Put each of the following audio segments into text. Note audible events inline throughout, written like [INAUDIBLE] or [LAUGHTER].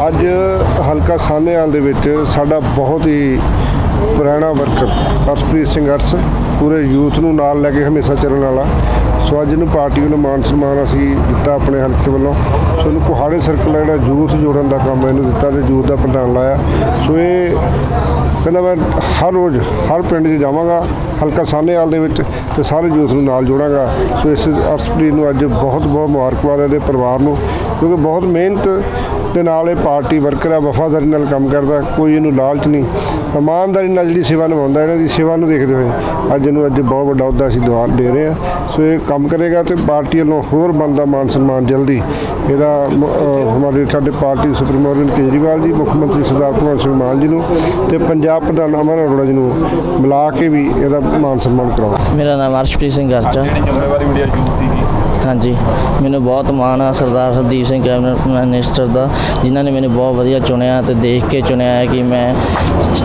ਅੱਜ ਹਲਕਾ ਸਾਹਨੇਵਾਲ ਦੇ ਵਿੱਚ ਸਾਡਾ ਬਹੁਤ ਹੀ ਪੁਰਾਣਾ ਵਰਕਰ ਹਰਪ੍ਰੀਤ ਸਿੰਘ ਅਰਸ ਪੂਰੇ ਯੂਥ ਨੂੰ ਨਾਲ ਲੈ ਕੇ ਹਮੇਸ਼ਾ ਚੱਲਣ ਵਾਲਾ। ਸੋ ਅੱਜ ਇਹਨੂੰ ਪਾਰਟੀ ਨੂੰ ਮਾਨ ਸਨਮਾਨ ਅਸੀਂ ਦਿੱਤਾ ਆਪਣੇ ਹਲਕੇ ਵੱਲੋਂ। ਸੋ ਇਹਨੂੰ ਕੁਹਾੜੇ ਸਰਕਲ ਜਿਹੜਾ ਯੂਥ ਜੋੜਨ ਦਾ ਕੰਮ ਇਹਨੂੰ ਦਿੱਤਾ ਤੇ ਯੂਥ ਦਾ ਪ੍ਰਧਾਨ ਲਾਇਆ। ਸੋ ਇਹ ਕਹਿੰਦਾ ਮੈਂ ਹਰ ਰੋਜ਼ ਹਰ ਪਿੰਡ 'ਚ ਜਾਵਾਂਗਾ, ਹਲਕਾ ਸਾਹਨੇਵਾਲ ਦੇ ਵਿੱਚ ਤੇ ਸਾਰੇ ਯੂਥ ਨੂੰ ਨਾਲ ਜੋੜਾਂਗਾ। ਸੋ ਇਸ ਅਰਸ਼ਪ੍ਰੀਤ ਨੂੰ ਅੱਜ ਬਹੁਤ ਬਹੁਤ ਮੁਬਾਰਕਬਾਦ ਹੈ ਇਹਦੇ ਪਰਿਵਾਰ ਨੂੰ, ਕਿਉਂਕਿ ਬਹੁਤ ਮਿਹਨਤ ਦੇ ਨਾਲ ਇਹ ਪਾਰਟੀ ਵਰਕਰ ਆ ਵਫਾਦਾਰੀ ਨਾਲ ਕੰਮ ਕਰਦਾ, ਕੋਈ ਇਹਨੂੰ ਲਾਲਚ ਨਹੀਂ। ਇਮਾਨਦਾਰੀ ਨਾਲ ਜਿਹੜੀ ਸੇਵਾ ਨਿਭਾਉਂਦਾ, ਇਹਨਾਂ ਦੀ ਸੇਵਾ ਨੂੰ ਦੇਖਦੇ ਹੋਏ ਅੱਜ ਇਹਨੂੰ ਅੱਜ ਬਹੁਤ ਵੱਡਾ ਅਹੁਦਾ ਅਸੀਂ ਦਵਾ ਦੇ ਰਹੇ ਹਾਂ। ਸੋ ਇਹ ਕੰਮ ਕਰੇਗਾ ਤੇ ਪਾਰਟੀ ਵੱਲੋਂ ਹੋਰ ਬਣਦਾ ਮਾਨ ਸਨਮਾਨ ਜਲਦੀ। ਇਹਦਾ ਹਮਾਰੇ ਸਾਡੇ ਪਾਰਟੀ ਸੁਪਰੀਮੋ ਅਰਵਿੰਦ ਕੇਜਰੀਵਾਲ ਜੀ ਮੁੱਖ ਮੰਤਰੀ ਸਰਦਾਰ ਭਗਵੰਤ ਸਿੰਘ ਮਾਨ ਜੀ ਨੂੰ ਤੇ ਪੰਜਾਬ ਪ੍ਰਧਾਨ ਅਮਰ ਅਰੋੜਾ ਜੀ ਨੂੰ ਮਿਲਾ ਕੇ ਵੀ ਇਹਦਾ ਮਾਨ ਸਨਮਾਨ ਕਰਾਓ। ਮੇਰਾ ਨਾਮ ਅਰਸ਼ਪ੍ਰੀਤ ਸਿੰਘ ਗਰਚਾ ਜਿਹੜੀ ਜ਼ਿੰਮੇਵਾਰੀ ਮਿਲੀ ਜੀ। ਹਾਂਜੀ। ਮੈਨੂੰ ਬਹੁਤ ਮਾਣ ਆ ਸਰਦਾਰ ਹਰਦੀਪ ਸਿੰਘ ਕੈਬਨਿਟ ਮਿਨਿਸਟਰ ਦਾ, ਜਿਨ੍ਹਾਂ ਨੇ ਮੈਨੂੰ ਬਹੁਤ ਵਧੀਆ ਚੁਣਿਆ ਤੇ ਦੇਖ ਕੇ ਚੁਣਿਆ ਹੈ ਕਿ ਮੈਂ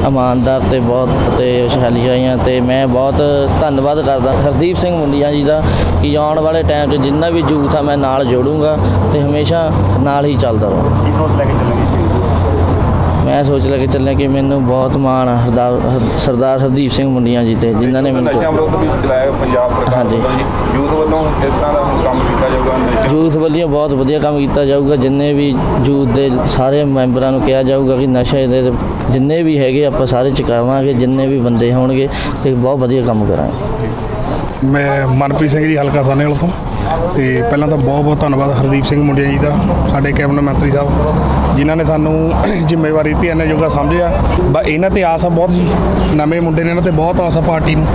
ਇਮਾਨਦਾਰ ਤੇ ਬਹੁਤ ਤੇ ਖੁਸ਼ਹਾਲੀ ਆਈਆਂ ਤੇ ਮੈਂ ਬਹੁਤ ਧੰਨਵਾਦ ਕਰਦਾ। ਹਰਦੀਪ ਸਿੰਘ ਮੁੰਡੀਆਂ ਜੀ ਦਾ ਕਿ ਆਉਣ ਵਾਲੇ ਟਾਈਮ 'ਚ ਜਿੰਨਾ ਵੀ ਯੂਥ ਆ ਮੈਂ ਨਾਲ ਜੋੜੂੰਗਾ ਤੇ ਹਮੇਸ਼ਾ ਨਾਲ ਹੀ ਚੱਲਦਾ ਰਹਾਂ ਕੀ ਸੋਚ ਲੈ ਕੇ ਚੱਲਾਂਗੇ? ਮੈਂ ਸੋਚ ਲੈ ਕੇ ਚੱਲਿਆ ਕਿ ਮੈਨੂੰ ਬਹੁਤ ਮਾਣ ਆ ਹਰਦਾ- ਹਰ- ਸਰਦਾਰ ਹਰਦੀਪ ਸਿੰਘ ਮੁੰਡੀਆਂ ਜੀ ਤੇ ਜਿਨ੍ਹਾਂ ਨੇ ਮੈਨੂੰ ਨਸ਼ਿਆਂ ਵਿਰੁੱਧ ਵੀ ਚਲਾਇਆ ਪੰਜਾਬ ਸਰਕਾਰ ਹਾਂਜੀ। ਵੱਲੋਂ ਜੀ ਯੂਥ ਵੱਲੋਂ ਇਸ ਤਰ੍ਹਾਂ ਦਾ ਕੰਮ ਕੀਤਾ ਜਾਊਗਾ ਯੂਥ ਵੱਲੋਂ ਬਹੁਤ ਵਧੀਆ ਕੰਮ ਕੀਤਾ ਜਾਊਗਾ ਜਿੰਨੇ ਵੀ ਯੂਥ ਦੇ ਸਾਰੇ ਮੈਂਬਰਾਂ ਨੂੰ ਕਿਹਾ ਜਾਊਗਾ ਕਿ ਨਸ਼ੇ ਦੇ ਜਿੰਨੇ ਵੀ ਹੈਗੇ ਆਪਾਂ ਸਾਰੇ ਚੁਕਾਵਾਂਗੇ ਜਿੰਨੇ ਵੀ ਬੰਦੇ ਹੋਣਗੇ ਤੇ ਬਹੁਤ ਵਧੀਆ ਕੰਮ ਕਰਾਂਗੇ ਮੈਂ ਮਨਪ੍ਰੀਤ ਸਿੰਘ ਜੀ, ਹਲਕਾ ਸਾਨੇਵਾਲ ਤੋਂ। ਤੇ ਪਹਿਲਾਂ ਤਾਂ ਬਹੁਤ ਬਹੁਤ ਧੰਨਵਾਦ ਹਰਦੀਪ ਸਿੰਘ ਮੁੰਡਿਆ ਜੀ ਦਾ, ਸਾਡੇ ਕੈਬਨਿਟ ਮੰਤਰੀ ਸਾਹਿਬ, ਜਿਨ੍ਹਾਂ ਨੇ ਸਾਨੂੰ [COUGHS] ਜ਼ਿੰਮੇਵਾਰੀ ਦਿੱਤੀ ਇਹਨਾਂ ਜੋਗਾ ਸਮਝਿਆ। ਬਾ ਇਹਨਾਂ ਤੇ ਆਸ ਆ ਬਹੁਤ ਜੀ, ਨਵੇਂ ਮੁੰਡੇ ਨੇ ਇਹਨਾਂ ਤੇ ਬਹੁਤ ਆਸ ਆ ਪਾਰਟੀ ਨੂੰ।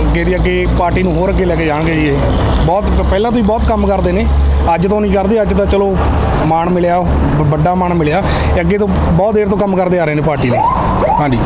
ਅੱਗੇ ਦੀ ਅੱਗੇ ਪਾਰਟੀ ਨੂੰ ਹੋਰ ਅੱਗੇ ਲੈ ਕੇ ਜਾਣਗੇ ਜੀ ਇਹ। ਬਹੁਤ ਪਹਿਲਾਂ ਤੋਂ ਹੀ ਬਹੁਤ ਕੰਮ ਕਰਦੇ ਨੇ, ਅੱਜ ਤੋਂ ਨਹੀਂ ਕਰਦੇ, ਅੱਜ ਤਾਂ ਚਲੋ ਮਾਣ ਮਿਲਿਆ ਵੱਡਾ ਮਾਣ ਮਿਲਿਆ। ਅੱਗੇ ਤੋਂ ਬਹੁਤ ਦੇਰ ਤੋਂ ਕੰਮ ਕਰਦੇ ਆ ਰਹੇ ਨੇ ਪਾਰਟੀ ਲਈ ਹਾਂਜੀ।